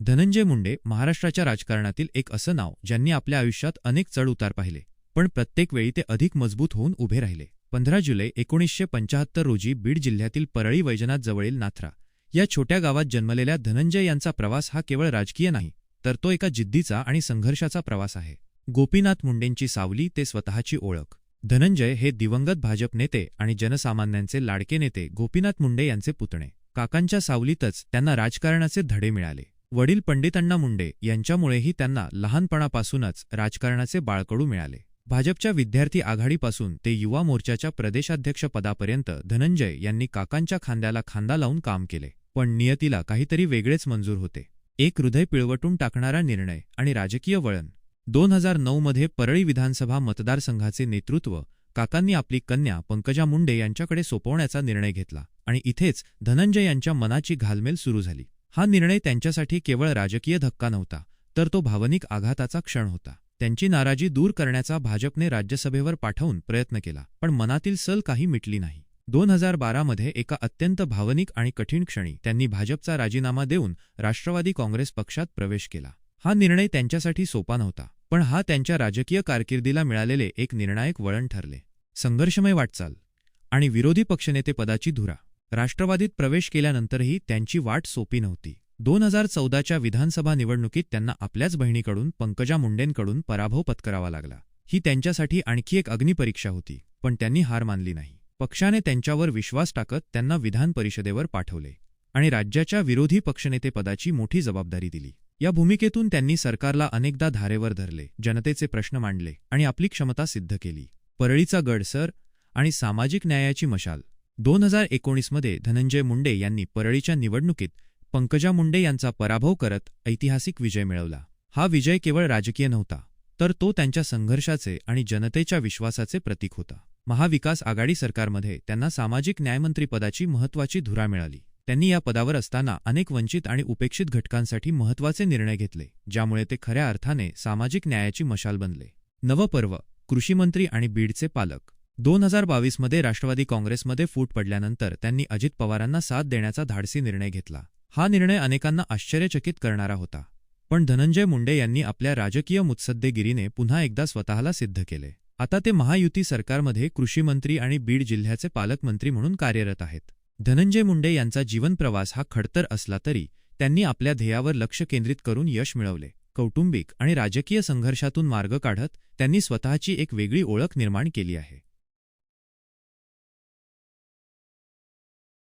धनंजय मुंडे महाराष्ट्राच्या राजकारणातील एक असं नाव ज्यांनी आपल्या आयुष्यात अनेक चढउतार पाहिले. पण प्रत्येक वेळी ते अधिक मजबूत होऊन उभे राहिले. पंधरा जुलै एकोणीसशे पंचाहत्तर रोजी बीड जिल्ह्यातील परळी वैजनाथ जवळील नाथरा या छोट्या गावात जन्मलेल्या धनंजय यांचा प्रवास हा केवळ राजकीय नाही तर तो एका जिद्दीचा आणि संघर्षाचा प्रवास आहे. गोपीनाथ मुंडेंची सावली ते स्वतःची ओळख. धनंजय हे दिवंगत भाजप नेते आणि जनसामान्यांचे लाडके नेते गोपीनाथ मुंडे यांचे पुतणे. काकांच्या सावलीतच त्यांना राजकारणाचे धडे मिळाले. वडील पंडितांना मुंडे यांच्यामुळेही त्यांना लहानपणापासूनच राजकारणाचे बाळकडू मिळाले. भाजपच्या विद्यार्थी आघाडीपासून ते युवा मोर्चाच्या प्रदेशाध्यक्षपदापर्यंत धनंजय यांनी काकांच्या खांद्याला खांदा लावून काम केले पण नियतीला काहीतरी वेगळेच मंजूर होते. एक हृदय पिळवटून टाकणारा निर्णय आणि राजकीय वळण. दोन हजार नऊमध्ये परळी विधानसभा मतदारसंघाचे नेतृत्व काकांनी आपली कन्या पंकजा मुंडे यांच्याकडे सोपवण्याचा निर्णय घेतला आणि इथेच धनंजय यांच्या मनाची घालमेल सुरू झाली. हा निर्णय त्यांच्यासाठी केवळ राजकीय धक्का नव्हता तर तो भावनिक आघाताचा क्षण होता. त्यांची नाराजी दूर करण्याचा भाजपने राज्यसभेवर पाठवून प्रयत्न केला पण मनातील सल काही मिटली नाही. दोन हजार बारामध्ये एका अत्यंत भावनिक आणि कठीण क्षणी त्यांनी भाजपचा राजीनामा देऊन राष्ट्रवादी काँग्रेस पक्षात प्रवेश केला. हा निर्णय त्यांच्यासाठी सोपा नव्हता पण हा त्यांच्या राजकीय कारकिर्दीला मिळालेले एक निर्णायक वळण ठरले. संघर्षमय वाटचाल आणि विरोधी पक्षनेतेपदाची धुरा राष्ट्रवादीत प्रवेश केल्यानंतरही त्यांची वाट सोपी नव्हती. दोन हजार चौदाच्या विधानसभा निवडणुकीत त्यांना आपल्याच बहिणीकडून पंकजा मुंडेंकडून पराभव पत्करावा लागला. ही त्यांच्यासाठी आणखी एक अग्निपरीक्षा होती पण त्यांनी हार मानली नाही. पक्षाने त्यांच्यावर विश्वास टाकत त्यांना विधान परिषदेवर पाठवले आणि राज्याच्या विरोधी पक्षनेतेपदाची मोठी जबाबदारी दिली. या भूमिकेतून त्यांनी सरकारला अनेकदा धारेवर धरले जनतेचे प्रश्न मांडले आणि आपली क्षमता सिद्ध केली. परळीचा गडसर आणि सामाजिक न्यायाची मशाल दोन हजार एकोणीसमध्ये धनंजय मुंडे यांनी परळीच्या निवडणुकीत पंकजा मुंडे यांचा पराभव करत ऐतिहासिक विजय मिळवला. हा विजय केवळ राजकीय नव्हता तर तो त्यांच्या संघर्षाचे आणि जनतेच्या विश्वासाचे प्रतीक होता. महाविकास आघाडी सरकारमध्ये त्यांना सामाजिक न्यायमंत्रीपदाची महत्वाची धुरा मिळाली. त्यांनी या पदावर असताना अनेक वंचित आणि उपेक्षित घटकांसाठी महत्त्वाचे निर्णय घेतले ज्यामुळे ते खऱ्या अर्थाने सामाजिक न्यायाची मशाल बनले. नवपर्व कृषीमंत्री आणि बीडचे पालक दोन हजार बावीसमध्ये राष्ट्रवादी काँग्रेसमध्ये फूट पडल्यानंतर त्यांनी अजित पवारांना साथ देण्याचा धाडसी निर्णय घेतला. हा निर्णय अनेकांना आश्चर्यचकित करणारा होता. पण धनंजय मुंडे यांनी आपल्या राजकीय मुत्सद्देगिरीने पुन्हा एकदा स्वतःला सिद्ध केले. आता ते महायुती सरकारमध्ये कृषीमंत्री आणि बीड जिल्ह्याचे पालकमंत्री म्हणून कार्यरत आहेत. धनंजय मुंडे यांचा जीवनप्रवास हा खडतर असला तरी त्यांनी आपल्या ध्येयावर लक्ष केंद्रित करून यश मिळवले. कौटुंबिक आणि राजकीय संघर्षातून मार्ग काढत त्यांनी स्वतःची एक वेगळी ओळख निर्माण केली आहे.